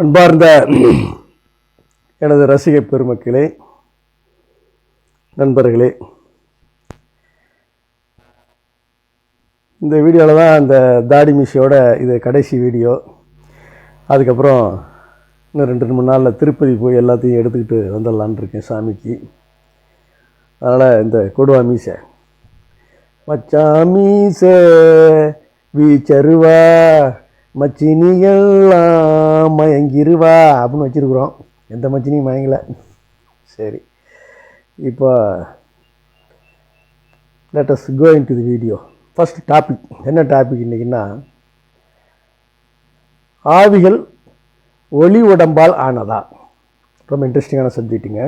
அன்பார்ந்த எனது ரசிக பெருமக்களே நண்பர்களே இந்த வீடியோவில் தான் அந்த தாடி மிஷியோட இது கடைசி வீடியோ. அதுக்கப்புறம் இன்னும் ரெண்டு மூணு நாளில் திருப்பதி போய் எல்லாத்தையும் எடுத்துக்கிட்டு வந்துடலான்னு இருக்கேன் சாமிக்கு. அதனால் இந்த கொடுவா மீசை. மச்சா மீசை வீச்சருவா. மச்சினியெல்லாம் மயங்கிருவா அப்படின்னு வச்சுருக்குறோம். எந்த மச்சினியும் மயங்கலை. சரி. இப்போ let's go into the video first topic என்ன டாபிக் இன்றைக்கின்னா ஆவிகள் ஒளி உடம்பால் ஆனதா? ரொம்ப இன்ட்ரெஸ்டிங்கான சப்ஜெக்ட்டுங்க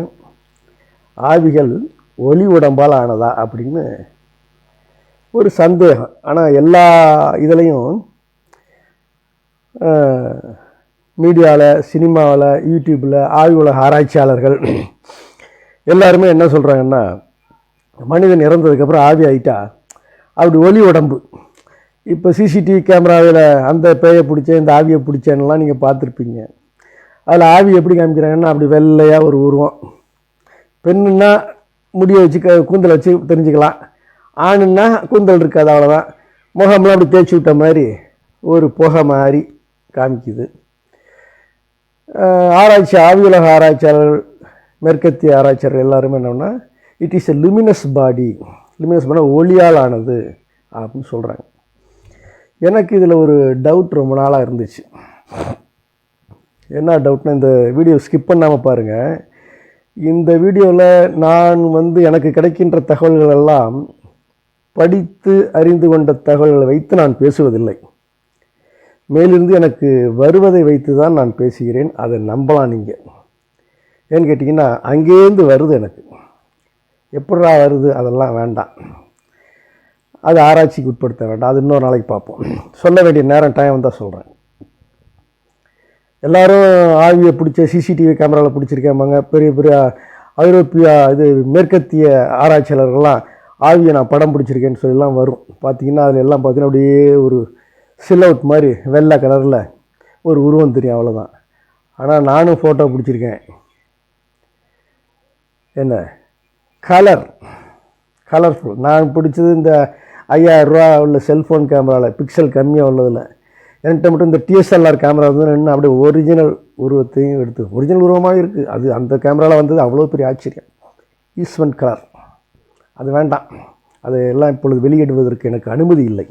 ஆவிகள் ஒளி உடம்பால் ஆனதா அப்படின்னு ஒரு சந்தேகம். ஆனால் எல்லா இதுலேயும் மீடியாவில் சினிமாவில் யூடியூப்பில் ஆய்வு உலக ஆராய்ச்சியாளர்கள் எல்லாருமே என்ன சொல்கிறாங்கன்னா மனிதன் இறந்ததுக்கப்புறம் ஆவி ஆகிட்டா அப்படி ஒளி உடம்பு. இப்போ சிசிடிவி கேமராவில் அந்த பேயை பிடிச்சேன் இந்த ஆவியை பிடிச்சேன்லாம் நீங்கள் பார்த்துருப்பீங்க. அதில் ஆவி எப்படி காமிக்கிறாங்கன்னா அப்படி வெள்ளையாக ஒரு உருவம். பெண்ணுன்னா முடியை வச்சு க கூந்தலை வச்சு தெரிஞ்சுக்கலாம். ஆணுன்னா கூந்தல் இருக்காது அவ்வளோதான் முகம்லாம் அப்படி தேய்ச்சி விட்ட மாதிரி ஒரு புகை மாதிரி. காமிக்குது. ஆராய்ச்சி ஆவியுலக ஆராய்ச்சியாளர்கள் மேற்கத்திய ஆராய்ச்சியாளர்கள் எல்லாருமே என்னென்னா it is a luminous body luminous body ஒளியால் ஆனது அப்படின்னு சொல்கிறாங்க எனக்கு இதில் ஒரு டவுட் ரொம்ப நாளாக இருந்துச்சு. என்ன டவுட்னா இந்த வீடியோ ஸ்கிப் பண்ணாமல் பாருங்கள் இந்த வீடியோவில் நான் வந்து எனக்கு கிடைக்கின்ற தகவல்கள் எல்லாம் படித்து அறிந்து கொண்ட தகவல்களை வைத்து நான் பேசுவதில்லை. மேலிருந்து எனக்கு வருவதை வைத்து தான் நான் பேசுகிறேன். அதை நம்பலாம் நீங்கள் ஏன்னு கேட்டிங்கன்னா அங்கேருந்து வருது எனக்கு. எப்படா வருது? அதெல்லாம் வேண்டாம். அது ஆராய்ச்சிக்கு உட்படுத்த வேண்டாம். அது இன்னொரு நாளைக்கு பார்ப்போம். சொல்ல வேண்டிய நேரம் டைம் வந்தால் சொல்கிறேன் எல்லாரும் ஆவியை பிடிச்ச சிசிடிவி கேமராவில் பிடிச்சிருக்கேம்பாங்க. பெரிய பெரிய ஐரோப்பிய இது மேற்கத்திய ஆராய்ச்சியாளர்கள்லாம் ஆவியை நான் படம் பிடிச்சிருக்கேன்னு சொல்லிலாம் வரும். பார்த்தீங்கன்னா அதில் எல்லாம் பார்த்தீங்கன்னா அப்படியே ஒரு சில்அவுட் மாதிரி வெள்ளை கலரில் ஒரு உருவம் தெரியும் அவ்வளோதான் ஆனால் நானும் ஃபோட்டோ பிடிச்சிருக்கேன். என்ன? கலர் கலர்ஃபுல் நான் பிடிச்சது இந்த ஐயாயிரரூவா உள்ள செல்ஃபோன் கேமராவில் பிக்சல் கம்மியாக உள்ளதில். என்கிட்ட மட்டும் இந்த டிஎஸ்எல்ஆர் கேமரா வந்து நின்று அப்படியே ஒரிஜினல் உருவத்தையும் எடுத்து ஒரிஜினல் உருவமாக இருக்குது அது அந்த கேமராவில் வந்தது அவ்வளோ பெரிய ஆச்சரியம். ஈஸ்வன் கலர் அது வேண்டாம். அது எல்லாம் இப்பொழுது வெளியிடுவதற்கு எனக்கு அனுமதி இல்லை.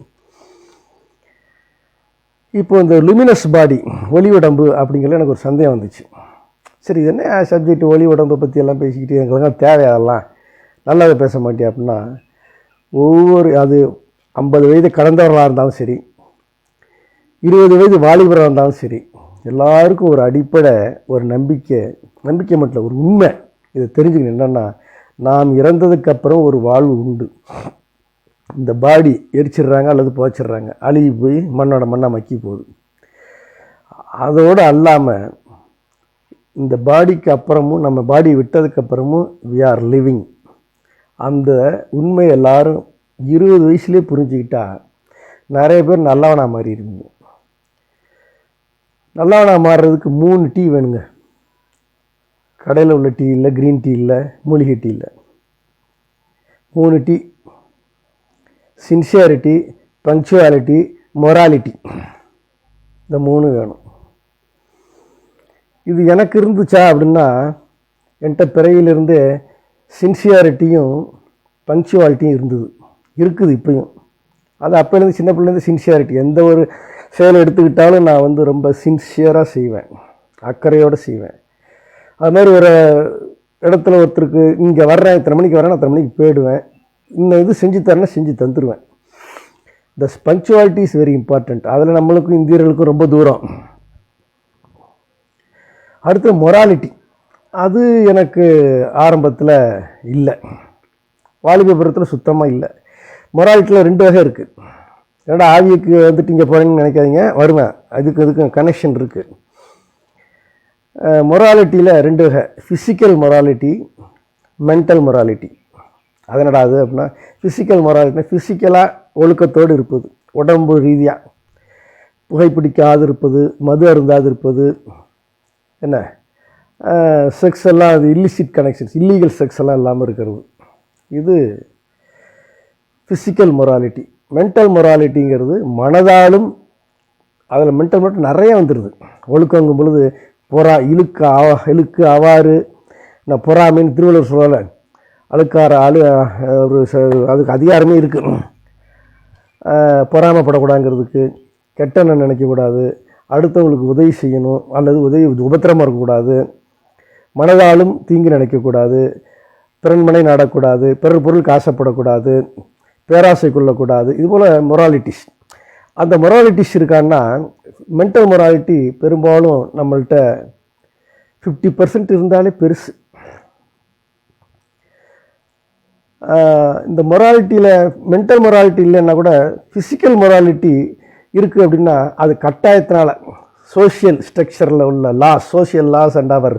இப்போ இந்த லுமினஸ் பாடி ஒளி உடம்பு அப்படிங்கிறது எனக்கு ஒரு சந்தேகம் வந்துச்சு. சரி இது என்ன சப்ஜெக்ட் ஒளி உடம்பை பற்றி எல்லாம் பேசிக்கிட்டு எங்களுக்கெல்லாம் தேவை அதெல்லாம். நல்லாவே பேச மாட்டேன் அப்படின்னா ஒவ்வொரு அது ஐம்பது வயது கடந்தவர்களாக இருந்தாலும் சரி இருபது வயது வாலிபராக இருந்தாலும் சரி எல்லாருக்கும் ஒரு அடிப்படை ஒரு நம்பிக்கை நம்பிக்கை மட்டும் ஒரு உண்மை. இதை தெரிஞ்சுக்கணும். என்னென்னா நாம் இறந்ததுக்கப்புறம் ஒரு வாழ்வு உண்டு. இந்த பாடி எரிச்சிடுறாங்க அல்லது புதைச்சிடுறாங்க அழுகி போய் மண்ணோட மண்ணாக மக்கி போகுது. அதோடு அல்லாமல் இந்த பாடிக்கு அப்புறமும் நம்ம பாடி விட்டதுக்கப்புறமும் வி ஆர் லிவிங் அந்த உண்மை எல்லாரும் இருபது வயசுலேயே புரிஞ்சுக்கிட்டா நிறைய பேர் நல்லவனாக மாறி இருக்குங்க நல்லவனாக மாறுறதுக்கு மூணு டீ வேணுங்க. கடையில் உள்ள டீ இல்லை க்ரீன் டீ இல்லை மூலிகை டீ இல்லை. மூணு டீ சின்சியாரிட்டி பங்க்சுவாலிட்டி மொராலிட்டி இந்த மூணு வேணும். இது எனக்கு இருந்துச்சா அப்படின்னா என்கிட்ட பிறையிலிருந்தே சின்சியாரிட்டியும் பங்க்சுவாலிட்டியும் இருந்தது. இருக்குது இப்பயும். அது அப்போலேருந்து சின்ன பிள்ளைலேருந்து சின்சியாரிட்டி எந்த ஒரு செயலை எடுத்துக்கிட்டாலும் நான் வந்து ரொம்ப சின்சியராக செய்வேன். அக்கறையோடு செய்வேன். அது மாதிரி ஒரு இடத்துல ஒருத்தருக்கு இங்கே வர்றேன் இத்தனை மணிக்கு வரேன் அத்தனை மணிக்கு போயிடுவேன். இன்னும் இது செஞ்சு தரேன்னா செஞ்சு தந்துடுவேன் the punctuality is very important அதில் நம்மளுக்கும் இந்தியர்களுக்கும் ரொம்ப தூரம். அடுத்து மொராலிட்டி அது எனக்கு ஆரம்பத்தில் இல்லை. வாலிபபுரத்தில் சுத்தமாக இல்லை. மொராலிட்டியில் ரெண்டு வகை இருக்குது என்னடா ஆவியக்கு வந்துட்டு இங்கே போகிறேன்னு நினைக்காதீங்க. வருவேன். அதுக்கு அதுக்கும் கனெக்ஷன் இருக்குது மொராலிட்டியில் ரெண்டு வகை. ஃபிசிக்கல் மொராலிட்டி மென்டல் மொராலிட்டி அதனடா அது அப்படின்னா ஃபிசிக்கல் மொராலிட்டினா ஃபிசிக்கலாக ஒழுக்கத்தோடு இருப்பது உடம்பு ரீதியாக புகைப்பிடிக்காது இருப்பது மது அருந்தாது இருப்பது என்ன? செக்ஸ் எல்லாம் அது இல்லிசிட் கனெக்ஷன்ஸ் இல்லீகல் செக்ஸ் எல்லாம் இல்லாமல் இருக்கிறது. இது ஃபிசிக்கல் மொராலிட்டி மென்டல் மொராலிட்டிங்கிறது மனதாலும் அதில் மென்டல் மட்டும் நிறைய வந்துடுது ஒழுக்கங்கும் பொழுது பொறா இழுக்கு அவ இழுக்கு அவாறு நான் பொறாமைன்னு திருவள்ளுவர் சொல்லலை அழுக்கார அழு ஒரு ச- அதுக்கு அதிகாரமே இருக்குது பொறாமைப்படக்கூடாங்கிறதுக்கு கெட்டன நினைக்கக்கூடாது. அடுத்தவங்களுக்கு உதவி செய்யணும். அல்லது உதவி உபத்திரமாக இருக்கக்கூடாது. மனதாலும் தீங்கு நினைக்கக்கூடாது. பிறன்மனை நாடக்கூடாது. பிறர் பொருளுக்கு ஆசைப்படக்கூடாது பேராசை கொள்ளக்கூடாது. இதுபோல் மொராலிட்டிஸ் அந்த மொராலிட்டிஸ் இருக்கான்னா மென்டல் மொராலிட்டி பெரும்பாலும் நம்மள்கிட்ட ஃபிஃப்டி பர்சன்ட் இருந்தாலே பெருசு. இந்த மொராலிட்டியில் மென்டல் மொராலிட்டி இல்லைன்னா கூட ஃபிசிக்கல் மொராலிட்டி இருக்குது அப்படின்னா அது கட்டாயத்தினால் சோஷியல் ஸ்ட்ரக்சரில் உள்ள laws social laws and our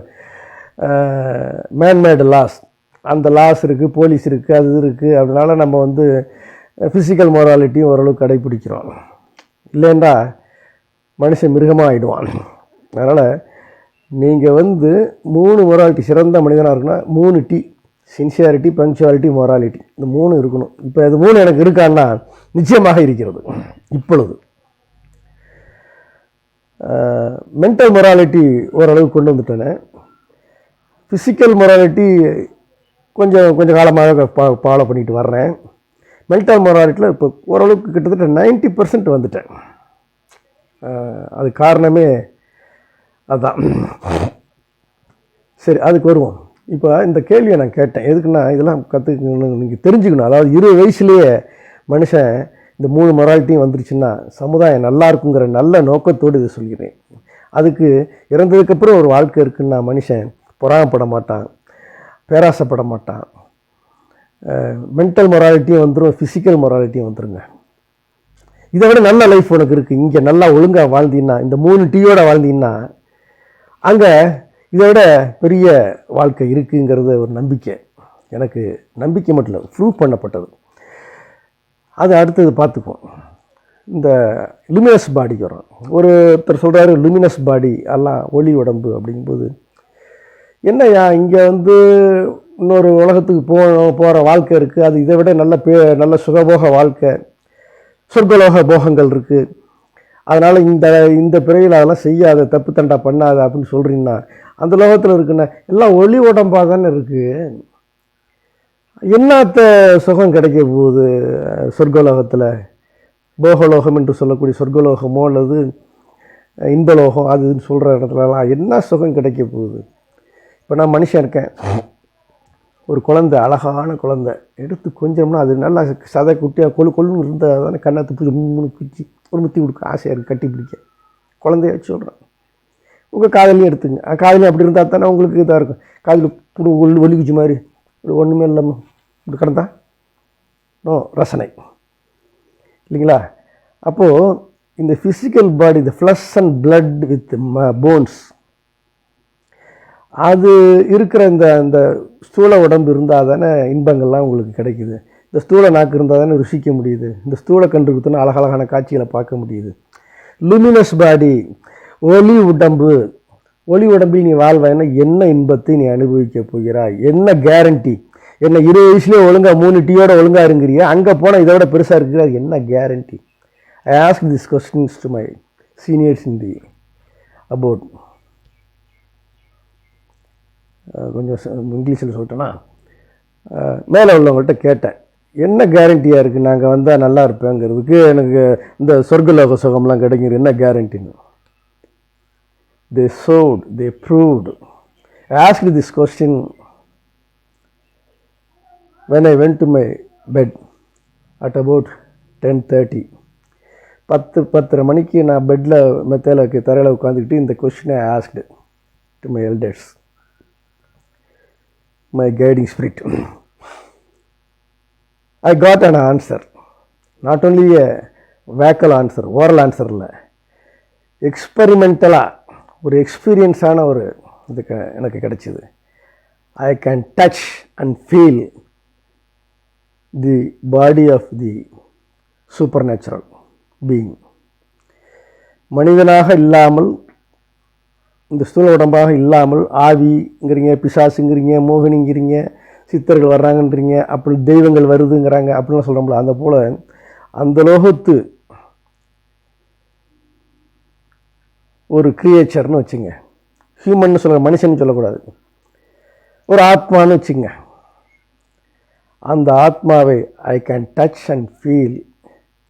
manmade laws அந்த லாஸ் இருக்குது போலீஸ் இருக்குது அது இருக்குது அதனால நம்ம வந்து ஃபிசிக்கல் மொராலிட்டியும் ஓரளவுக்கு கடைப்பிடிக்கிறோம். இல்லைன்றா மனுஷன் மிருகமாக ஆகிடுவான் அதனால் நீங்கள் வந்து மூணு மொராலிட்டி சிறந்த மனிதனாக இருக்குன்னா மூணு டி சின்சியாரிட்டி பங்க்சுவாலிட்டி மொராலிட்டி இந்த மூணு இருக்கணும். இப்போ இது மூணு எனக்கு இருக்கான்னா நிச்சயமாக இருக்கிறது. இப்பொழுது. மென்டல் மொராலிட்டி ஓரளவு கொண்டு வந்துட்டேனே. ஃபிசிக்கல் மொராலிட்டி கொஞ்சம் கொஞ்சம் காலமாக ஃபாலோ பண்ணிட்டு வர்றேன். மென்டல் மொராலிட்டியில் இப்போ ஓரளவுக்கு கிட்டத்தட்ட 90% பர்சன்ட் வந்துட்டேன். அது காரணமே அதுதான் சரி அதுக்கு வருவோம். இப்போ இந்த கேள்வியை நான் கேட்டேன். எதுக்குன்னா இதெல்லாம் கற்றுக்கணும் நீங்கள் தெரிஞ்சுக்கணும். அதாவது இருபது வயசுலேயே மனுஷன் இந்த மூணு மொராலிட்டியும் வந்துருச்சுன்னா சமுதாயம் நல்லா இருக்குங்கிற நல்ல நோக்கத்தோடு இதை சொல்கிறேன். அதுக்கு இறந்ததுக்கப்புறம் ஒரு வாழ்க்கை இருக்குன்னா மனுஷன் பொறாமப்பட மாட்டான் பேராசைப்பட மாட்டான். மென்டல் மொராலிட்டியும் வந்துடும் ஃபிசிக்கல் மொராலிட்டியும் வந்துருங்க. இதை விட நல்ல லைஃப் உனக்கு இருக்குது இங்கே நல்லா ஒழுங்காக வாழ்ந்தீங்கன்னா இந்த மூணு டீயோட வாழ்ந்தீங்கன்னா அங்கே இதை விட பெரிய வாழ்க்கை இருக்குங்கிறது ஒரு நம்பிக்கை. எனக்கு நம்பிக்கை மட்டும் இல்லை ப்ரூவ் பண்ணப்பட்டது. அது அடுத்தது பார்த்துக்குவோம். இந்த லுமினஸ் பாடிக்கு வரும் ஒருத்தர் சொல்கிறாரு லுமினஸ் பாடி எல்லாம் ஒளி உடம்பு அப்படிங்கும்போது என்னய்யா இங்கே வந்து இன்னொரு உலகத்துக்கு போகணும் போகிற வாழ்க்கை இருக்குது அது இதை விட நல்ல பே நல்ல சுகபோக வாழ்க்கை சொர்க்கலோக போகங்கள் இருக்குது அதனால் இந்த இந்த பிறவியில் அதெல்லாம் செய்யாத தப்பு தண்டா பண்ணாத அப்படின்னு சொல்கிறீங்கன்னா அந்த லோகத்தில் இருக்குன்னா எல்லாம் ஒளி உடம்பாக தானே இருக்குது என்னத்த சுகம் கிடைக்க போகுது சொர்க்கலோகத்தில்? போகலோகம் என்று சொல்லக்கூடிய சொர்க்கலோகமோ அல்லது இன்பலோகம் அதுன்னு சொல்கிற இடத்துலலாம் என்ன சுகம் கிடைக்க போகுது? இப்போ நான் மனுஷன் இருக்கேன். ஒரு குழந்தை அழகான குழந்தை. எடுத்து கொஞ்சம்னா அது நல்லா சதை குட்டியாக கொழு கொழுன்னு இருந்தால் தானே கண்ணை துப்பி மூணு குச்சி. ஒரு முத்தி கொடுக்க ஆசையாக இருக்குது கட்டி பிடிக்க. குழந்தைய வச்சு சொல்கிறேன் உங்கள் காதலையும் எடுத்துங்க. காதலி அப்படி இருந்தால் தானே உங்களுக்கு இதாக இருக்கும். காதலி புடு ஒல் ஒலிக்குச்சு மாதிரி. இப்படி ஒன்றுமே இல்லாமல் இப்படி கிடந்தா? நோ ரசனை. இல்லைங்களா? அப்போது இந்த ஃபிசிக்கல் பாடி இந்த flesh and blood with bones அது இருக்கிற இந்த அந்த ஸ்தூல உடம்பு இருந்தால் தானே இன்பங்கள்லாம் உங்களுக்கு கிடைக்குது. இந்த ஸ்தூல நாக்கு இருந்தால் தானே ருசிக்க முடியுது. இந்த ஸ்தூல கன்று குத்துனா அழகழகான காட்சிகளை பார்க்க முடியுது. லுமினஸ் பாடி ஒளி உடம்பு. ஒளி உடம்பில் நீ வாழ்வாய்னா என்ன இன்பத்தை நீ அனுபவிக்க போகிறாய்? என்ன கேரண்டி என்ன இருபது வயசுலேயே ஒழுங்கா மூணு டீயோட ஒழுங்கா இருங்கிறியா? அங்கே போனால் இதை விட பெருசாக இருக்கிற அது என்ன guarantee I ask this questions to my seniors in the about கொஞ்சம் இங்கிலீஷில் சொல்லிட்டேன்னா மேலே உள்ளவங்கள்ட்ட கேட்டேன். என்ன கேரண்டியாக இருக்குது நாங்கள் வந்தால் நல்லா இருப்பேங்கிறதுக்கு எனக்கு இந்த சொர்க்கலோக சுகம்லாம் கிடைக்கிறது என்ன கேரண்டின்னு they thought they proved ask this question when I went to my bed at about ten thirty பத்து பத்தரை மணிக்கு நான் பெட்டில் மெத்தையில் தரையில் உட்காந்துக்கிட்டு இந்த கொஷினை asked to my elders my guiding spirit I got an answer not only a vocal answer oral ஆன்சரில் எக்ஸ்பெரிமெண்டலாக ஒரு எக்ஸ்பீரியன்ஸான ஒரு இது க- எனக்கு கிடைச்சிது. I can touch and feel the body of the supernatural being மனிதனாக இல்லாமல் இந்த ஸ்தூல உடம்பாக இல்லாமல் ஆவிங்கிறீங்க பிசாசுங்கிறீங்க மோகினிங்கிறீங்க சித்தர்கள் வர்றாங்கன்றீங்க அப்படி தெய்வங்கள் வருதுங்கிறாங்க அப்படின்னு சொல்கிறோம்ல அந்த போல் அந்த லோகத்து ஒரு கிரியேச்சர்னு வச்சுங்க. ஹியூமன் சொல்ல மனுஷன் சொல்லக்கூடாது. ஒரு ஆத்மான்னு வச்சுங்க. அந்த ஆத்மாவை I can touch and feel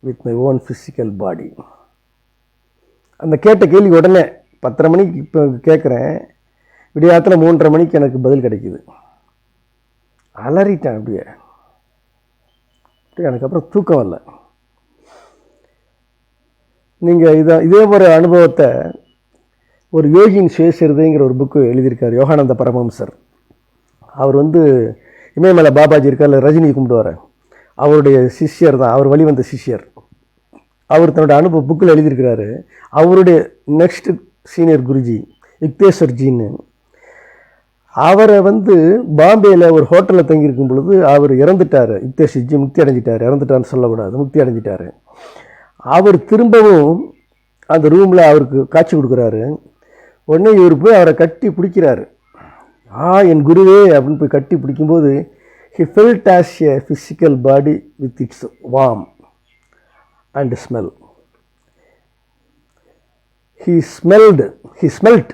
with my own physical body அந்த கேட்ட கேள்வி உடனே பத்தரை மணிக்கு இப்போ கேட்குறேன் விடியாத்தில் மூன்றரை மணிக்கு எனக்கு பதில் கிடைக்குது. அலறிட்டேன் அப்படியே. அப்படியே எனக்கு அப்புறம் தூக்கம் வரல. நீங்கள் இதை இதே ஒரு அனுபவத்தை ஒரு யோகியின் சுயசிறுதைங்கிற ஒரு புக்கு எழுதியிருக்கார் யோகானந்த பரமம்சர் அவர் வந்து இமயமலை பாபாஜி இருக்கார் ரஜினி கும்பிடுவார் அவருடைய சிஷ்யர் தான் அவர் வழிவந்த சிஷ்யர். அவர் தன்னோட அனுபவ புக்கில் எழுதியிருக்கிறாரு அவருடைய நெக்ஸ்ட் சீனியர் குருஜி யுக்தேஸ்வர்ஜின்னு அவரை வந்து பாம்பேயில் ஒரு ஹோட்டலில் தங்கியிருக்கும் பொழுது அவர் இறந்துட்டார். யுக்தேஷிஜி முக்தி அடைஞ்சிட்டார். இறந்துட்டான்னு சொல்லக்கூடாது. முக்தி அடைஞ்சிட்டார். அவர் திரும்பவும் அந்த ரூமில் அவருக்கு காட்சி கொடுக்குறாரு. உடனே இவர் போய் அவரை கட்டி பிடிக்கிறாரு. ஆ என் குருவே அப்படின்னு போய் கட்டி பிடிக்கும்போது he felt as a physical body with its warm and smell he smelled he smelt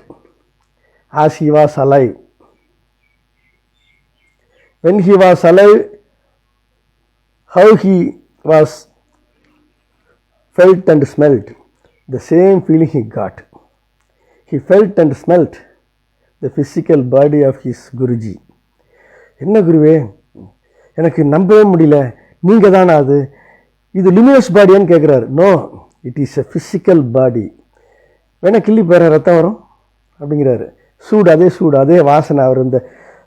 as he was alive when he was alive how he was felt and smelt the same feeling he got. He felt and smelt the physical body of his Guruji என்ன குருவே? எனக்கு நம்பவே முடியல. நீங்கள் தானா அது? இது luminous பாடியான்னு கேட்குறாரு no it is a physical body வேணால் கிள்ளி போகிற ரத்தம் வரும்? அப்படிங்கிறாரு. சூடு அதே சூடு அதே வாசனை அவர் இந்த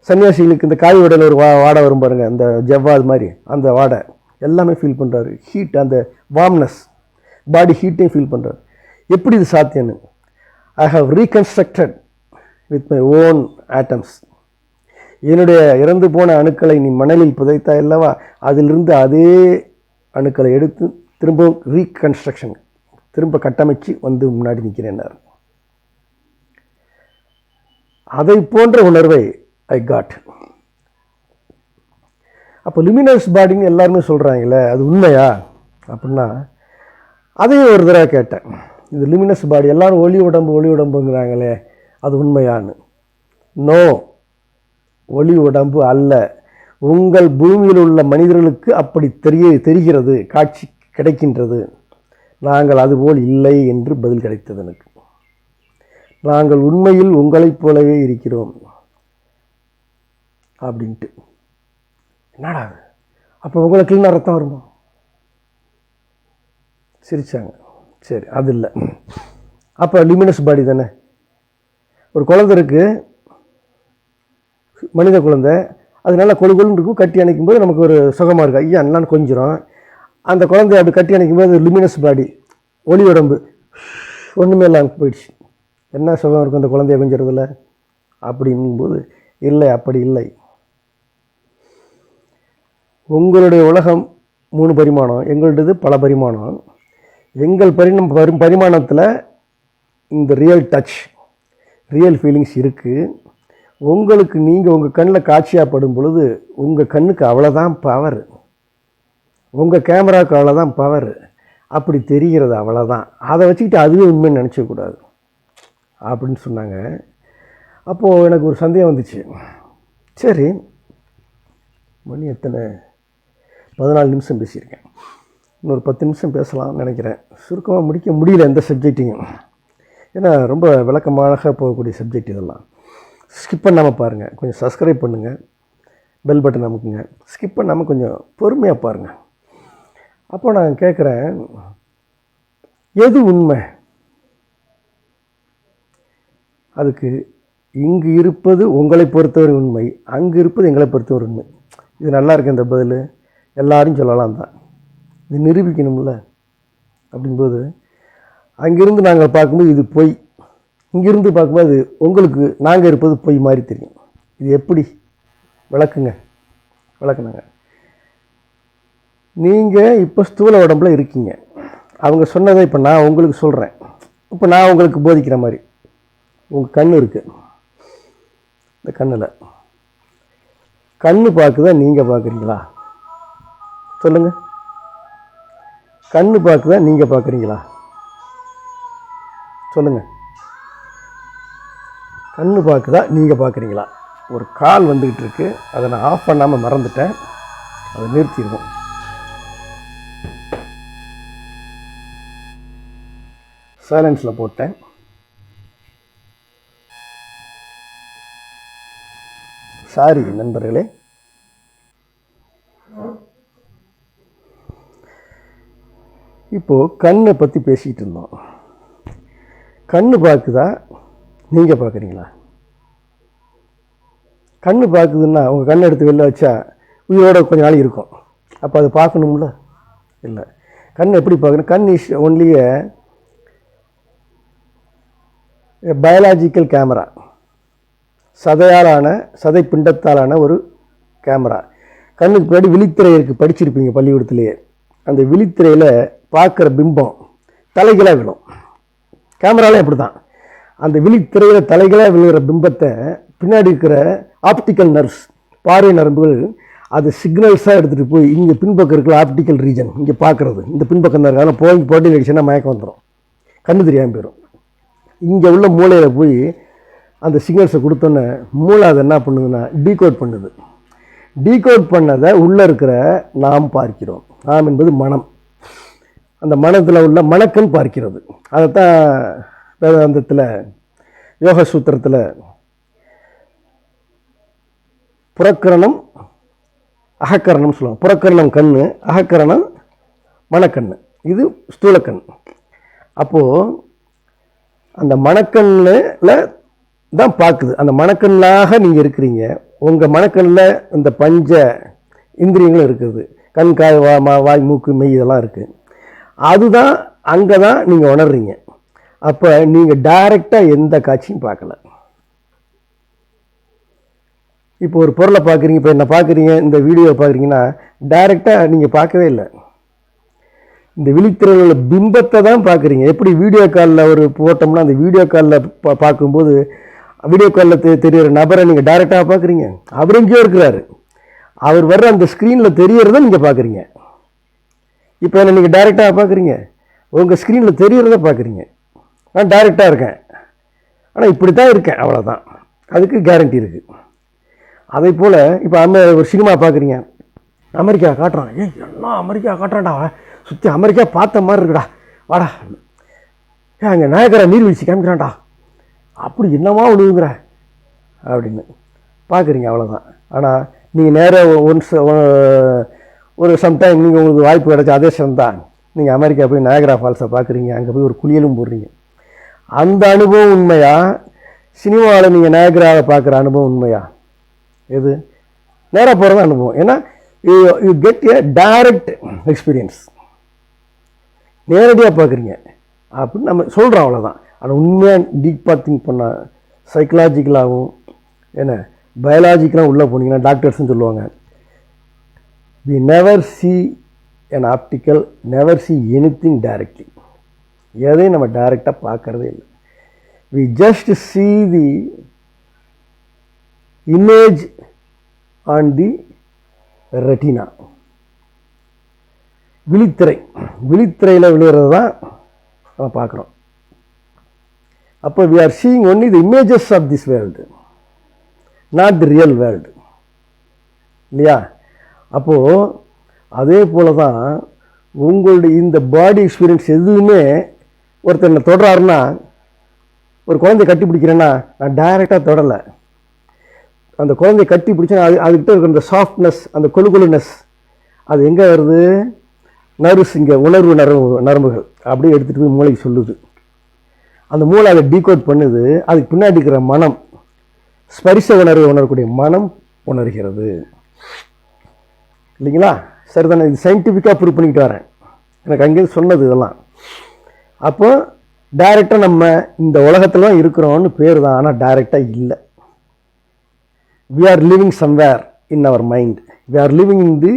சன்னியாசிகளுக்கு இந்த காய் உடனே ஒரு வா வாடை வரும் பாருங்கள் அந்த ஜவ்வாது மாதிரி அந்த வாடை எல்லாமே ஃபீல் பண்ணுறாரு ஹீட் அந்த வார்ம்னஸ் பாடி ஹீட்டையும் ஃபீல் பண்ணுறாரு எப்படி இது சாத்தியம்னு? I have reconstructed with my own atoms என்னுடைய இறந்து போன அணுக்களை நீ மணலில் புதைத்தா அல்லவா? அதிலிருந்து அதே அணுக்களை எடுத்து திரும்பவும் ரீகன்ஸ்ட்ரக்ஷன் திரும்ப கட்டமைச்சு வந்து முன்னாடி நிற்கிறேன்னார் அதை போன்ற உணர்வை ஐ காட் அப்போ லுமினஸ் பாடின்னு எல்லாருமே சொல்கிறாங்களே அது உண்மையா? அப்படின்னா அதையும் ஒரு தடவை கேட்டேன். இது லுமினஸ் பாடி எல்லாரும் ஒளி உடம்பு ஒளி உடம்புங்கிறாங்களே அது உண்மையான்னு. நோ ஒளி உடம்பு அல்ல. உங்கள் பூமியில் உள்ள மனிதர்களுக்கு அப்படி தெரிய தெரிகிறது காட்சி கிடைக்கின்றது. நாங்கள் அதுபோல் இல்லை என்று பதில் கிடைத்தது எனக்கு. நாங்கள் உண்மையில் உங்களைப் போலவே இருக்கிறோம். அப்படின்ட்டு. என்னடா அது அப்போ உங்களுக்கு இன்னும் ரத்தம் வருமா? சிரிச்சாங்க. சரி அது இல்லை. அப்போ லிமினஸ் பாடி தானே? ஒரு குழந்தை இருக்குது மனித குழந்தை. அது நல்லா கொழு கொழுன்னு இருக்கும். கட்டி அணைக்கும் போது நமக்கு ஒரு சுகமாக இருக்கும். ஐயா என்னான்னு கொஞ்சிரும் அந்த குழந்தைய அப்படி கட்டி அணைக்கும் போது லுமினஸ் பாடி ஒளி உடம்பு ஒன்றுமே இல்லாமல் போயிடுச்சு. என்ன சுகம் இருக்கும் அந்த குழந்தைய கொஞ்சிறதுல அப்படிங்கும்போது இல்லை அப்படி இல்லை. உங்களுடைய உலகம் மூணு பரிமாணம் எங்களுடையது பல பரிமாணம். எங்கள் பரிணம் பரி பரிமாணத்தில் இந்த ரியல் டச் ரியல் ஃபீலிங்ஸ் இருக்குது உங்களுக்கு நீங்கள் உங்கள் கண்ணில் காட்சியாக படும் பொழுது உங்கள் கண்ணுக்கு அவ்வளோதான் பவர் உங்கள் கேமராவுக்கு அவ்வளோதான் பவர் அப்படி தெரிகிறது அவ்வளோதான் அதை வச்சுக்கிட்டு அதுவே உண்மைன்னு நினச்சக்கூடாது அப்படின்னு சொன்னாங்க. அப்போது எனக்கு ஒரு சந்தேகம் வந்துச்சு. சரி மணி எத்தனை? பதினாலு நிமிஷம் பேசியிருக்கேன். இன்னொரு பத்து நிமிஷம் பேசலாம்னு நினைக்கிறேன். சுருக்கமாக முடிக்க முடியல எந்த சப்ஜெக்டையும் ஏன்னா ரொம்ப விளக்கமாக போகக்கூடிய சப்ஜெக்ட் இதெல்லாம். ஸ்கிப் பண்ணாமல் பாருங்கள் கொஞ்சம் சப்ஸ்கிரைப் பண்ணுங்கள் பெல் பட்டன் அமுக்குங்க. ஸ்கிப் பண்ணாமல் கொஞ்சம் பொறுமையாக பாருங்கள் அப்போ நான் கேட்குறேன் எது உண்மை? அதுக்கு இங்கு இருப்பது உங்களை பொறுத்தவரை உண்மை அங்கு இருப்பது எங்களை பொறுத்தவரை உண்மை. இது நல்லா இருக்கு இந்த பதில்? எல்லாரும் சொல்லலாம் தான். இது நிரூபிக்கணும்ல அப்படிங்கும்போது அங்கிருந்து நாங்கள் பார்க்கும்போது இது பொய். இங்கிருந்து பார்க்கும்போது உங்களுக்கு நாங்கள் இருப்பது பொய் மாதிரி தெரியும். இது எப்படி? விளக்குங்க. விளக்குனாங்க நீங்கள் இப்போ ஸ்தூல உடம்புல இருக்கீங்க. அவங்க சொன்னதை இப்போ நான் உங்களுக்கு சொல்கிறேன் இப்போ நான் உங்களுக்கு போதிக்கிற மாதிரி. உங்கள் கண் இருக்குது இந்த கண்ணில். கண் பார்க்குதா நீங்கள் பார்க்குறீங்களா? சொல்லுங்கள் கண்ணு பார்க்குதா நீங்கள் பார்க்குறீங்களா? சொல்லுங்கள் கண்ணு பார்க்குதா நீங்கள் பார்க்குறீங்களா? ஒரு கால் வந்துக்கிட்டு இருக்கு. அதை நான் ஆஃப் பண்ணாமல் மறந்துட்டேன். அதை நிறுத்திடுவோம். சைலன்ஸில் போட்டேன். சாரி நண்பர்களே. இப்போது கண்ணை பற்றி பேசிக்கிட்டு இருந்தோம். கண்ணு பார்க்குதா? நீங்கள் பார்க்குறீங்களா? கண்ணு பார்க்குதுன்னா உங்கள் கண்ணை எடுத்து வெளில வச்சா உயிரோட கொஞ்ச நாள் இருக்கும். அப்போ அது பார்க்கணும்ல? இல்லை. கண் எப்படி பார்க்கணும்? கண் இஸ் ஒன்லி பயாலாஜிக்கல் கேமரா சதையாலான சதை பிண்டத்தாலான ஒரு கேமரா கண்ணுக்கு பின்னாடி விழித்திரை இருக்குது படிச்சிருப்பீங்க பள்ளிக்கூடத்துலேயே. அந்த விழித்திரையில் பார்க்குற பிம்பம் தலைகளாக விழும். கேமராலாம் இப்படி தான் அந்த விழித்திரையில் தலைகளாக விழுகிற பிம்பத்தை பின்னாடி இருக்கிற ஆப்டிக்கல் நர்வ்ஸ் பார்வை நரம்புகள் அது சிக்னல்ஸாக எடுத்துகிட்டு போய் இங்கே பின்பக்கம் இருக்கிற ஆப்டிக்கல் ரீஜன் இங்கே பார்க்குறது. இந்த பின்பக்கம் தான் இருக்காங்க. போய் போட்டி அடிச்சுன்னா மயக்கம் வந்துடும் கண்ணு தெரியாமல் போயிடும் இங்கே உள்ள மூளையில் போய் அந்த சிக்னல்ஸை கொடுத்தோன்னே மூளை அதை என்ன பண்ணுதுன்னா டீகோட் பண்ணுது. டீகோட் பண்ணதை உள்ளே இருக்கிற நாம் பார்க்கிறோம். நாம் என்பது மனம். அந்த மனத்தில் உள்ள மணக்கண் பார்க்கிறது. அதைத்தான் வேதாந்தத்தில் யோக சூத்திரத்தில் புறக்கரணம் அகக்கரணம் சொல்லுவாங்க. புறக்கரணம் கண் அகக்கரணம் மணக்கண் இது ஸ்தூலக்கண். அப்போது அந்த மணக்கண்ணில் தான் பார்க்குது. அந்த மணக்கண்ணாக நீங்கள் இருக்கிறீங்க. உங்கள் மணக்கண்ணில் இந்த பஞ்ச இந்திரியங்களும் இருக்குது. கண் காய் வா மா- வாய் மூக்கு மெய் இதெல்லாம் இருக்குது அதுதான் அங்கே தான் நீங்கள் உணர்றீங்க. அப்போ நீங்கள் டைரெக்டாக எந்த காட்சியும் பார்க்கல. இப்போ ஒரு பொருளை பார்க்குறீங்க இப்போ என்ன பார்க்குறீங்க இந்த வீடியோவை பார்க்குறீங்கன்னா டைரெக்டாக நீங்கள் பார்க்கவே இல்லை. இந்த விழித்திரையில் உள்ள பிம்பத்தை தான் பார்க்குறீங்க. எப்படி வீடியோ காலில் ஒரு போட்டோம்னா அந்த வீடியோ காலில் பா பார்க்கும்போது வீடியோ காலில் தெ தெரியிற நபரை நீங்கள் டைரெக்டாக பார்க்குறீங்க அவர் எங்கேயோ இருக்கிறாரு. அவர் வர்ற அந்த ஸ்க்ரீனில் தெரியறத நீங்கள் பார்க்குறீங்க இப்போ என்ன நீங்கள் டைரெக்டாக பார்க்குறீங்க உங்கள் ஸ்க்ரீனில் தெரியறத பார்க்குறீங்க நான் டைரெக்டாக இருக்கேன். ஆனால் இப்படி தான் இருக்கேன். அவ்வளோதான் அதுக்கு கேரண்டி இருக்குது அதே போல் இப்போ அந்த ஒரு சினிமா பார்க்குறீங்க அமெரிக்கா காட்டுறான் ஏய் எல்லாம் அமெரிக்கா காட்டுறான்டா. சுற்றி அமெரிக்கா பார்த்த மாதிரி இருக்குடா. வாடா. ஏ அங்கே நாயக்கரா நீர்வீழ்ச்சி காமிக்கிறான்டா. அப்படி என்னமா விழுவுங்கிற அப்படின்னு. பார்க்குறீங்க அவ்வளோதான் ஆனால் நீங்கள் நேராக ஒன்ஸ் ஒரு சம்டைம் நீங்கள் உங்களுக்கு வாய்ப்பு கிடைச்ச அதே தான் நீங்கள் அமெரிக்கா போய் நாயகரா ஃபால்ஸை பார்க்குறீங்க அங்கே போய் ஒரு குளியலும் போடுறீங்க. அந்த அனுபவம் உண்மையா? சினிமாவில் நீங்கள் நாயகராவை பார்க்குற அனுபவம் உண்மையா? எது? நேராக போகிறது அனுபவம். ஏன்னா you you get a direct experience நேரடியாக பார்க்குறீங்க. அப்படின்னு நம்ம சொல்கிறோம் அவ்வளோதான் ஆனால் உண்மையாக டீப்பாக திங்க் பண்ணால் சைக்கலாஜிக்கலாகவும் என்ன பயாலாஜிக்கலாக உள்ளே போனீங்கன்னா டாக்டர்ஸ்னு சொல்லுவாங்க. We never see an optical never see anything directly எதையும் நம்ம டைரெக்டாக பார்க்கறதே இல்லை. We just see the image on the retina விழித்திரை. விழித்திரையில் விழுகிறது தான் நம்ம பார்க்குறோம். அப்போ we are seeing only the images of this world not the real world இல்லையா? அப்போது அதே போல தான் உங்களுடைய இந்த பாடி எக்ஸ்பீரியன்ஸ் எதுவுமே ஒருத்தர் என்னை தொடராருன்னா ஒரு குழந்தைய கட்டி பிடிக்கிறேன்னா நான் டைரெக்டாக தொடலை. அந்த குழந்தைய கட்டி பிடிச்சா அது அதுக்கிட்ட இருக்கிற அந்த சாஃப்ட்னஸ் அந்த கொழுகொழுனஸ் அது எங்கே வருது? நர்வ்ஸ் இங்கே உணர்வு நரம்பு நரம்புகள். அப்படியே எடுத்துகிட்டு போய் மூளைக்கு சொல்லுது. அந்த மூளை அதை டீகோட் பண்ணுது அதுக்கு பின்னாடி இருக்கிற மனம் ஸ்பரிச உணர்வை உணரக்கூடிய மனம் உணர்கிறது. இல்லைங்களா? சரிதானே இது சயின்டிஃபிக்காக ப்ரூவ் பண்ணிக்கிட்டு வரேன். எனக்கு அங்கேருந்து சொன்னது இதெல்லாம். அப்போ டைரெக்டாக நம்ம இந்த உலகத்தில் தான் இருக்கிறோம்னு பேர் தான் ஆனால் டைரெக்டாக இல்லை. We are living somewhere in our mind we are living in the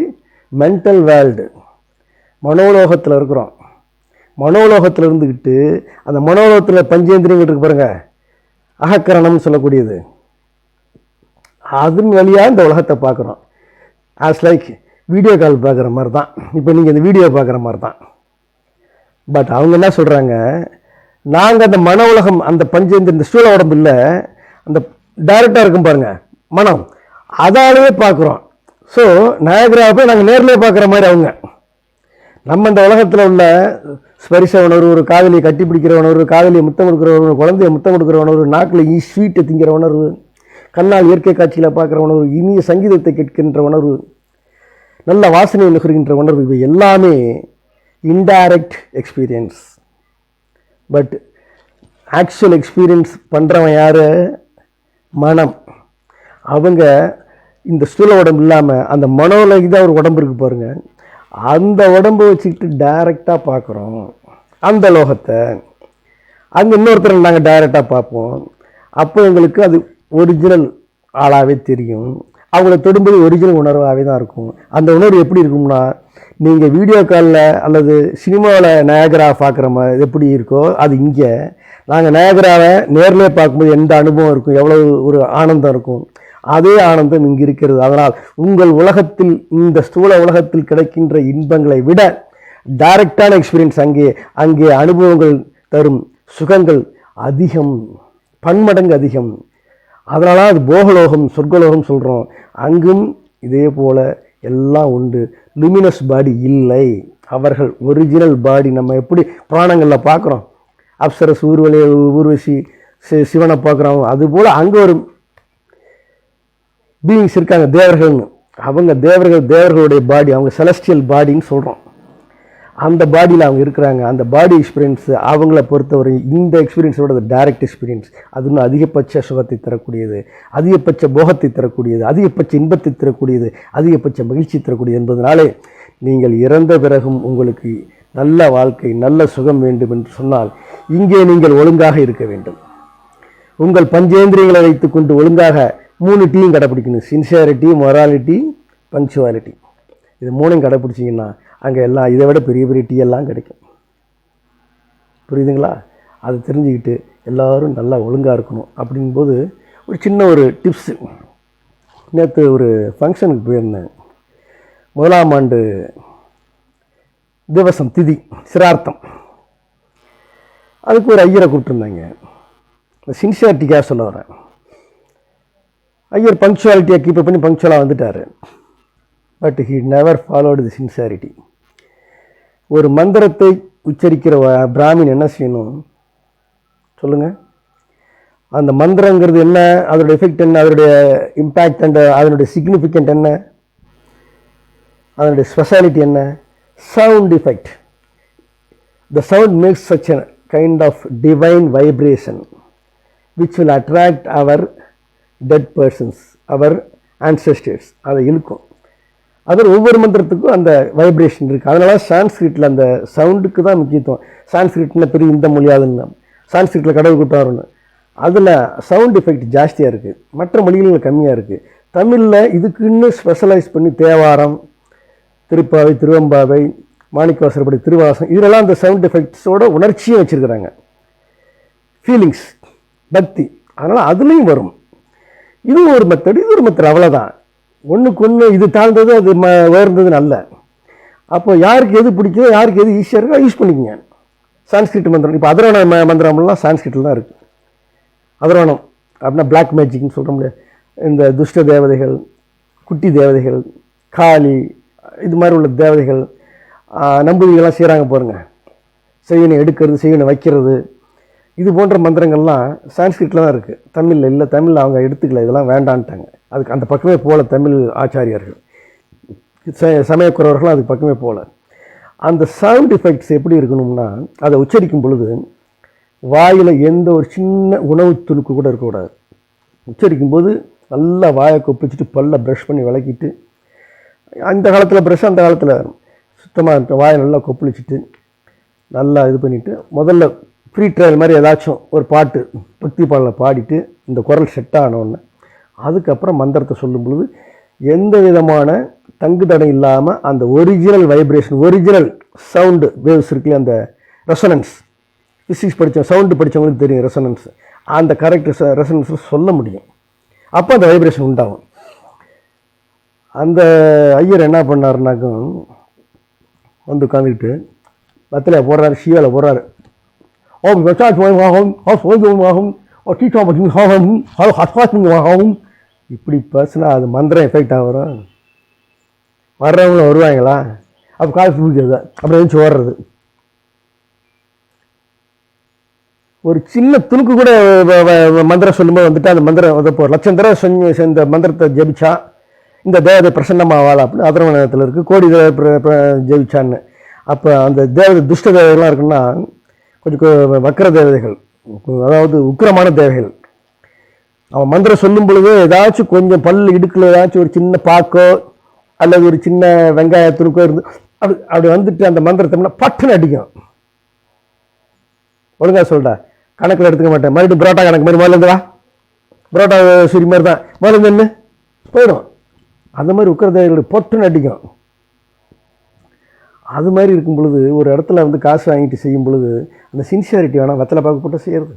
mental world மனோலோகத்தில் இருக்கிறோம். மனோலோகத்தில் இருந்துக்கிட்டு அந்த மனோலோகத்தில் பஞ்சேந்திரியங்கள் இருக்கு பாருங்க. அகக்கரணம்னு சொல்லக்கூடியது. அதன் வழியாக இந்த உலகத்தை பார்க்குறோம். ஆஸ் லைக் வீடியோ கால் பார்க்குற மாதிரி தான் இப்போ நீங்கள் இந்த வீடியோ பார்க்குற மாதிரி தான் பட் அவங்க என்ன சொல்கிறாங்க நாங்கள் அந்த மன உலகம் அந்த பஞ்சேந்திர இந்த ஸ்தூல உடம்பு இல்லை. அந்த டைரக்டாக இருக்கும் பாருங்க. மனம். அதாலேயே பார்க்குறோம். ஸோ நாயகராக போய் நாங்கள் நேரில் பார்க்குற மாதிரி அவங்க. நம்ம இந்த உலகத்தில் உள்ள ஸ்பரிச உணர்வு ஒரு காதலியை கட்டி பிடிக்கிற உணர்வு காதலியை முத்தம் கொடுக்குற உணர்வு குழந்தைய முத்தம் கொடுக்குற உணர்வு நாக்கில் ஈ ஸ்வீட்டை திங்கிற உணர்வு கண்ணால் இயற்கை காட்சிகளை பார்க்குற உணர்வு இனிய சங்கீதத்தை கேட்கின்ற உணர்வு நல்ல வாசனை நுகர்கின்ற உணர்வு இவை எல்லாமே indirect experience but actual experience பண்ணுறவன் யார்? மனம். அவங்க இந்த ஸ்தூல உடம்பு இல்லாமல் அந்த மனோலகிதான் ஒரு உடம்பு இருக்கு பாருங்கள் அந்த உடம்பை வச்சுக்கிட்டு டைரெக்டாக பார்க்குறோம். அந்த லோகத்தை. அங்கே இன்னொருத்தரை நாங்கள் டைரெக்டாக பார்ப்போம். அப்போ எங்களுக்கு அது ஒரிஜினல் ஆளாகவே தெரியும். அவங்கள தொடும்போது ஒரிஜினல் உணர்வாகவே தான் இருக்கும். அந்த உணர்வு எப்படி இருக்கும்னா நீங்கள் வீடியோ காலில் அல்லது சினிமாவில் நயகரா பார்க்குற மாதிரி எப்படி இருக்கோ அது இங்கே. நாங்கள் நயகராவை நேர்லேயே பார்க்கும்போது எந்த அனுபவம் இருக்கும்? எவ்வளோ ஒரு ஆனந்தம் இருக்கும்? அதே ஆனந்தம் இங்கு இருக்கிறது. அதனால் உங்கள் உலகத்தில் இந்த ஸ்தூல உலகத்தில் கிடைக்கின்ற இன்பங்களை விட டைரக்டான எக்ஸ்பீரியன்ஸ் அங்கே அங்கே அனுபவங்கள் தரும் சுகங்கள் அதிகம் பன்மடங்கு அதிகம். அதனால அது போகலோகம் சொர்க்கலோகம் சொல்கிறோம் அங்கும் இதே போல் எல்லாம் உண்டு. லுமினஸ் பாடி இல்லை. அவர்கள் ஒரிஜினல் பாடி நம்ம எப்படி புராணங்களில் பார்க்குறோம். அப்சரஸ் ஊர்வலி ஊர்வசி சி- சிவனை பார்க்குறோம். அதுபோல் அங்கே ஒரு பீயிங்ஸ் இருக்காங்க தேவர்கள்னு. அவங்க தேவர்கள் தேவர்களுடைய பாடி அவங்க செலஸ்டியல் பாடின்னு சொல்கிறோம் அந்த பாடியில் அவங்க இருக்கிறாங்க. அந்த பாடி எக்ஸ்பீரியன்ஸ் அவங்கள பொறுத்தவரை இந்த எக்ஸ்பீரியன்ஸோட டைரக்ட் எக்ஸ்பீரியன்ஸ் அது இன்னும் அதிகபட்ச சுகத்தை தரக்கூடியது அதிகபட்ச போகத்தை தரக்கூடியது அதிகபட்ச இன்பத்தை தரக்கூடியது அதிகபட்ச மகிழ்ச்சி தரக்கூடியது என்பதனாலே நீங்கள் இறந்த பிறகும் உங்களுக்கு நல்ல வாழ்க்கை நல்ல சுகம் வேண்டும் என்று சொன்னால் இங்கே நீங்கள் ஒழுங்காக இருக்க வேண்டும். உங்கள் பஞ்சேந்திரியங்களை வைத்துக்கொண்டு ஒழுங்காக மூணு டீயும் கடைப்பிடிக்கணும். சின்சியாரிட்டி மொராலிட்டி பங்க்சுவாலிட்டி இது மூணையும் கடைப்பிடிச்சிங்கன்னா அங்கே எல்லாம் இதை விட பெரிய பெரிய டீ எல்லாம் கிடைக்கும். புரியுதுங்களா? அதை தெரிஞ்சுக்கிட்டு எல்லோரும் நல்லா ஒழுங்காக இருக்கணும். அப்படிங்கும்போது ஒரு சின்ன ஒரு டிப்ஸு நேற்று ஒரு ஃபங்க்ஷனுக்கு போயிருந்தேன். முதலாம் ஆண்டு திவசம் திதி சிரார்த்தம். அதுக்கு ஒரு ஐயரை கூப்பிட்டுருந்தாங்க. சின்சியாரிட்டிக்காக சொல்ல வரேன். ஐயர் பங்க்சுவாலிட்டியை கீப் பண்ணி பங்க்சுவலாக வந்துட்டார். But he never followed the sincerity ஒரு மந்திரத்தை உச்சரிக்கிற பிராமின் என்ன செய்யணும்? சொல்லுங்கள் அந்த மந்திரங்கிறது என்ன? அதோடய எஃபெக்ட் என்ன? அதனுடைய இம்பேக்ட் அண்ட் அதனுடைய சிக்னிஃபிகண்ட் என்ன? அதனுடைய ஸ்பெஷாலிட்டி என்ன? Sound effect the sound makes such a kind of divine vibration which will attract our dead persons our ancestors அதை இழுக்கும். அதில் ஒவ்வொரு மந்திரத்துக்கும் அந்த வைப்ரேஷன் இருக்குது அதனால சான்ஸ்கிரிட்டில் அந்த சவுண்டுக்கு தான் முக்கியத்துவம். சான்ஸ்கிரிட்னா பெரிய இந்த மொழியாதுன்னு சான்ஸ்கிரிட்டில் கடவுள் கூட்டாருன்னு அதில் சவுண்ட் எஃபெக்ட் ஜாஸ்தியாக இருக்குது மற்ற மொழிகளில் கம்மியாக இருக்குது தமிழில் இதுக்குன்னு ஸ்பெஷலைஸ் பண்ணி தேவாரம் திருப்பாவை திருவம்பாவை மாணிக்கவாசரப்படி திருவாசம் இதிலெல்லாம் அந்த சவுண்ட் எஃபெக்ட்ஸோட உணர்ச்சியும் வச்சுருக்கிறாங்க. ஃபீலிங்ஸ் பக்தி. அதனால் அதுலேயும் வரும். இது ஒரு மெத்தடு இது ஒரு மெத்தடு அவ்வளோதான் ஒன்றுக்கு ஒன்று இது தாழ்ந்தது அது ம உயர்ந்ததுன்னு அல்ல அப்போ யாருக்கு எது பிடிக்குதோ யாருக்கு எது ஈஸியாக இருக்கோ யூஸ் பண்ணிக்கோங்க. சான்ஸ்கிரிட் மந்திரம். இப்போ அதரோண ம மந்திரம்லாம் சான்ஸ்கிரிட்டில் தான் இருக்குது அதரோணம் அப்படின்னா பிளாக் மேஜிக்னு சொல்ல முடியாது இந்த துஷ்ட தேவதைகள் குட்டி தேவதைகள் காளி இது மாதிரி உள்ள தேவதைகள் ஆஹ், செய்கிறாங்க பாருங்கள் செய்யணும் எடுக்கிறது செய்யனை வைக்கிறது. இது போன்ற மந்திரங்கள்லாம் சான்ஸ்கிரிட்டில் தான் இருக்குது தமிழில் இல்லை தமிழில் அவங்க எடுத்துக்கல இதெல்லாம் வேண்டான்ட்டாங்க. அதுக்கு அந்த பக்கமே போகல தமிழ் ஆச்சாரியர்கள். ச- சமயக்குறவர்களும் அதுக்கு பக்கமே போகல அந்த சவுண்ட் எஃபெக்ட்ஸ் எப்படி இருக்கணும்னா அதை உச்சரிக்கும் பொழுது வாயில் எந்த ஒரு சின்ன உணவு துணுக்கு கூட இருக்கக்கூடாது. உச்சரிக்கும் போது நல்லா வாயை கொப்பிச்சிட்டு பல்ல ப்ரஷ் பண்ணி விளக்கிட்டு அந்த காலத்தில் ப்ரஷ் அந்த காலத்தில் சுத்தமாக வாயை நல்லா கொப்பளிச்சிட்டு நல்லா இது பண்ணிவிட்டு முதல்ல ஃப்ரீ ட்ரையல் மாதிரி ஏதாச்சும் ஒரு பாட்டு பக்தி பாடலை பாடிட்டு இந்த குரல் செட் ஆனோடனே அதுக்கப்புறம் மந்திரத்தை சொல்லும் பொழுது எந்த விதமான தங்கு தடை இல்லாமல் அந்த original vibration original sound waves இருக்குல்ல அந்த ரெசனன்ஸ் ஃபிசிக்ஸ் படித்த சவுண்டு படித்தவங்களுக்கு தெரியும் ரெசனன்ஸ் அந்த கரெக்ட் ரெசனன்ஸில் சொல்ல முடியும். அப்போ அந்த வைப்ரேஷன் உண்டாகும். அந்த ஐயர் என்ன பண்ணாருனாக்கும் வந்து உட்காந்துக்கிட்டு பத்தில் போடுறாரு ஷியாவில் போடுறாரு. ஓ ஆகும் ஓ சோஜமாகும் ஓ டீட்டாகும் ஓ ஹஸ்வாசிங்காகும் இப்படி பேசுனா அது மந்திரம் எஃபெக்ட் ஆகிறோம் வர்றவங்களும் வருவாங்களா அப்போ காசு பிடிக்கிறது அப்புறம் எழுந்து ஓடுறது ஒரு சின்ன துணுக்கு கூட வ- வ- மந்திரம் சொல்லும்போது வந்துட்டு அந்த மந்திரம் இப்போ லட்சம் தடவை செஞ்சு சேர்ந்த மந்திரத்தை ஜெபிச்சா இந்த தேவதை பிரசன்னமாவாள் அப்படின்னு அதர்வனத்தில் இருக்குது கோடி தேவதை ஜெபிச்சான்னு அப்போ அந்த தேவதை துஷ்ட தேவதைகள்லாம் இருக்குன்னா கொஞ்சம் வக்கர தேவதைகள் அதாவது உக்கிரமான தேவைகள். அவன் மந்திரம் சொல்லும் பொழுது ஏதாச்சும் கொஞ்சம் பல்லு இடுக்கில் ஏதாச்சும் ஒரு சின்ன பாக்கோ அல்லது ஒரு சின்ன வெங்காய துருக்கோ இருந்து அப்படி அப்படி வந்துட்டு அந்த மந்திரத்தை பட்டுன்னு அடிக்கும் ஒழுங்கா சொல்டா கணக்கில் எடுத்துக்க மாட்டேன். மறுபடியும் புரோட்டா கணக்கு மாதிரி முதல்ல வா. புரோட்டா சுரி மாதிரி தான். முதல்ல போயிடும். அந்த மாதிரி உக்கரதேவர்களுடைய பொட்டுன்னு அடிக்கும். அது மாதிரி இருக்கும் பொழுது ஒரு இடத்துல வந்து காசு வாங்கிட்டு செய்யும் பொழுது அந்த சின்சியாரிட்டி வேணால் வெத்தலை பார்க்க போட்டு செய்கிறது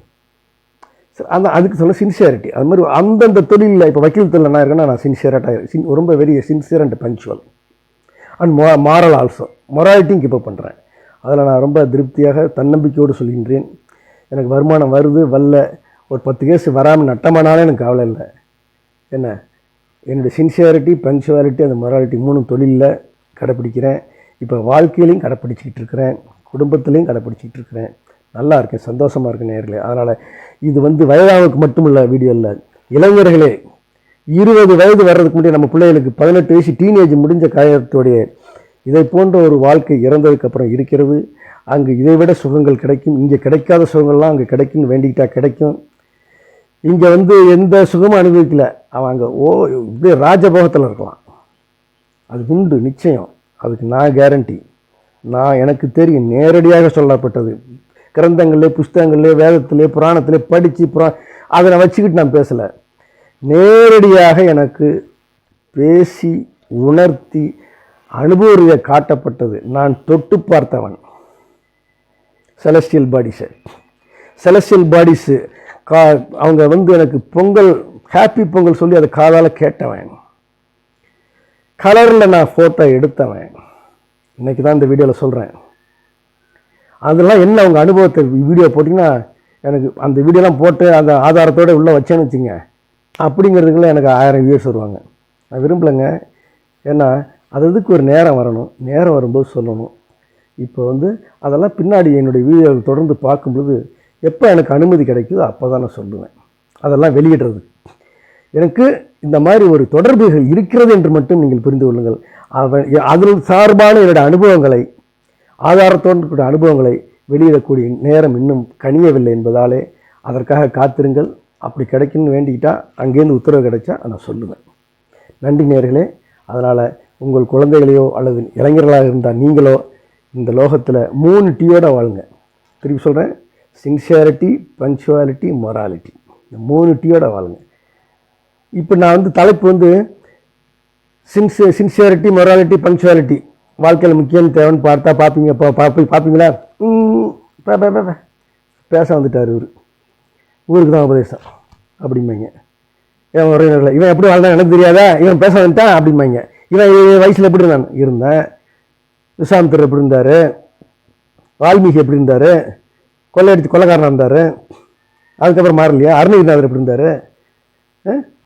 சரி, அந்த அதுக்கு சொல்ல சின்சியாரிட்டி அது மாதிரி அந்தந்த தொழிலில் இப்போ வக்கீல் தொழில் என்ன இருக்குன்னா நான் சின்சியராக சின் ரொம்ப very sincere and punctual and மொ மாரல் ஆல்சோ மொராலிட்டியும் கிப்பப் பண்ணுறேன் அதில் நான் ரொம்ப திருப்தியாக தன்னம்பிக்கையோடு சொல்கின்றேன். எனக்கு வருமானம் வருது வரல. ஒரு பத்து கேஸ் வராமல் நட்டமானாலும் எனக்கு கவலை இல்லை. என்ன? என்னுடைய சின்சியாரிட்டி பஞ்சுவாலிட்டி அந்த மொராலிட்டி மூணு தொழிலில் கடைப்பிடிக்கிறேன் இப்போ வாழ்க்கையிலையும் கடைப்பிடிச்சிக்கிட்டு இருக்கிறேன் குடும்பத்துலேயும் கடைப்பிடிச்சிக்கிட்டு இருக்கிறேன். நல்லா இருக்கேன் சந்தோஷமாக இருக்கேன் நேரில் அதனால் இது வந்து வயதாவுக்கு மட்டும் இல்லை வீடியோ இல்லை இளைஞர்களே இருபது வயது வர்றதுக்கு முன்னாடி நம்ம பிள்ளைகளுக்கு பதினெட்டு வயசு டீனேஜ் முடிஞ்ச காயத்துடைய இதை போன்ற ஒரு வாழ்க்கை இறந்ததுக்கப்புறம் இருக்கிறது. அங்கு இதை விட சுகங்கள் கிடைக்கும். இங்கே கிடைக்காத சுகங்கள்லாம் அங்கே கிடைக்கும்னு வேண்டிக்கிட்டால் கிடைக்கும். இங்கே வந்து எந்த சுகமும் அனுபவிக்கல. அவன் அங்கே ஓ இப்படியே ராஜபோகத்தில் இருக்கலாம். அது உண்டு நிச்சயம். அதுக்கு நான் கேரண்டி நான் எனக்கு தெரியும் நேரடியாக சொல்லப்பட்டது. கிரந்தங்கள்லே புஸ்தகங்கள்லே வேதத்திலே புராணத்திலே படித்து புரா அதை நான் வச்சுக்கிட்டு நான் பேசலை. நேரடியாக எனக்கு பேசி உணர்த்தி அனுபவ காட்டப்பட்டது. நான் தொட்டு பார்த்தவன். செலஸ்டியல் பாடிஸை செலஸ்டியல் பாடிஸு கா அவங்க வந்து எனக்கு பொங்கல் ஹாப்பி பொங்கல் சொல்லி அதை காதால் கேட்டவன். கலரில் நான் ஃபோட்டோ எடுத்தவன். இன்றைக்கி தான் இந்த வீடியோவில் சொல்கிறேன் அதெல்லாம் என்ன அவங்க அனுபவத்தை வீடியோ போட்டிங்கன்னா எனக்கு அந்த வீடியோலாம் போட்டு அந்த ஆதாரத்தோடு உள்ளே வச்சேன்னு வச்சுங்க. அப்படிங்கிறதுக்குள்ள எனக்கு ஆயிரம் வியூஸ் வருவாங்க. நான் விரும்பலைங்க. ஏன்னா அது அதுக்கு ஒரு நேரம் வரணும்? நேரம் வரும்போது சொல்லணும். இப்போ வந்து அதெல்லாம் பின்னாடி என்னுடைய வீடியோவை தொடர்ந்து பார்க்கும்பொழுது எப்போ எனக்கு அனுமதி கிடைக்குதோ அப்போ தான் நான் சொல்லுவேன். அதெல்லாம் வெளியிடுறது. எனக்கு இந்த மாதிரி ஒரு தொடர்புகள் இருக்கிறது என்று மட்டும் நீங்கள் புரிந்து கொள்ளுங்கள். அவன் அதில் சார்பான என்னோட அனுபவங்களை ஆதாரத்தோடு கூட அனுபவங்களை வெளியிடக்கூடிய நேரம் இன்னும் கனியவில்லை என்பதாலே அதற்காக காத்திருங்கள். அப்படி கிடைக்குன்னு வேண்டிக்கிட்டா அங்கேருந்து உத்தரவு கிடைச்சா நான் சொல்லுவேன். நன்றி நேர்களே. அதனால் உங்கள் குழந்தைகளையோ அல்லது இளைஞர்களாக இருந்தால் நீங்களோ இந்த லோகத்தில் மூணு டீயோட வாழுங்க. திருப்பி சொல்கிறேன் சின்சியாரிட்டி பங்க்சுவாலிட்டி மொராலிட்டி இந்த மூணு டீயோட வாழுங்க. இப்போ நான் வந்து தலைப்பு வந்து சின்சி சின்சியாரிட்டி மொராலிட்டி பங்க்சுவாலிட்டி வாழ்க்கையில் முக்கியம் தேவைன்னு பார்த்தா பார்ப்பீங்க பா பார்ப்பீங்களா? ம், பேச வந்துட்டார் இவர். ஊருக்கு தான் உபதேசம் அப்படிம்பாங்க. என் உறவினர்கள் இவன் எப்படி வாழ்ந்தான் எனக்கு தெரியாதா? இவன் பேச வந்துட்டான் அப்படிம்பாங்க. இவன் வயசில் எப்படி நான் இருந்தேன். விசாமித்தர் எப்படி இருந்தார்? வால்மீகி எப்படி இருந்தார்? கொள்ளையடித்து கொள்ளக்காரனாக இருந்தார்? அதுக்கப்புறம் மாறலையா? அருணகிரிநாதர் எப்படி இருந்தார்?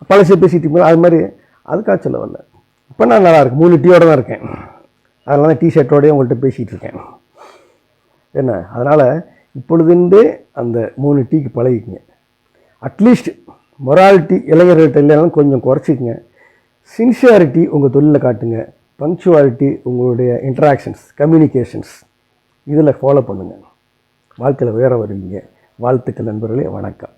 பழசு பேசிட்டு அது மாதிரி அதுக்காக சொல்ல வரல. இப்போ நான் நல்லா இருக்கேன். மூணு டீயோட தான் இருக்கேன். அதனால தான் டிஷர்ட்டோடய உங்கள்கிட்ட பேசிகிட்டு இருக்கேன். என்ன? அதனால் இப்பொழுதுண்டே அந்த மூணு டீக்கு பழகிக்கங்க. அட்லீஸ்ட் மொராலிட்டி இளைஞர்கள்ட்ட இல்லைனாலும் கொஞ்சம் குறைச்சிக்கங்க. சின்சியாரிட்டி உங்கள் தொழிலில் காட்டுங்க. பங்க்சுவாலிட்டி உங்களுடைய இன்ட்ராக்ஷன்ஸ் கம்யூனிகேஷன்ஸ் இதில் ஃபாலோ பண்ணுங்கள் வாழ்க்கையில் உயர வருவீங்க. வாழ்த்துக்கள் நண்பர்களே வணக்கம்.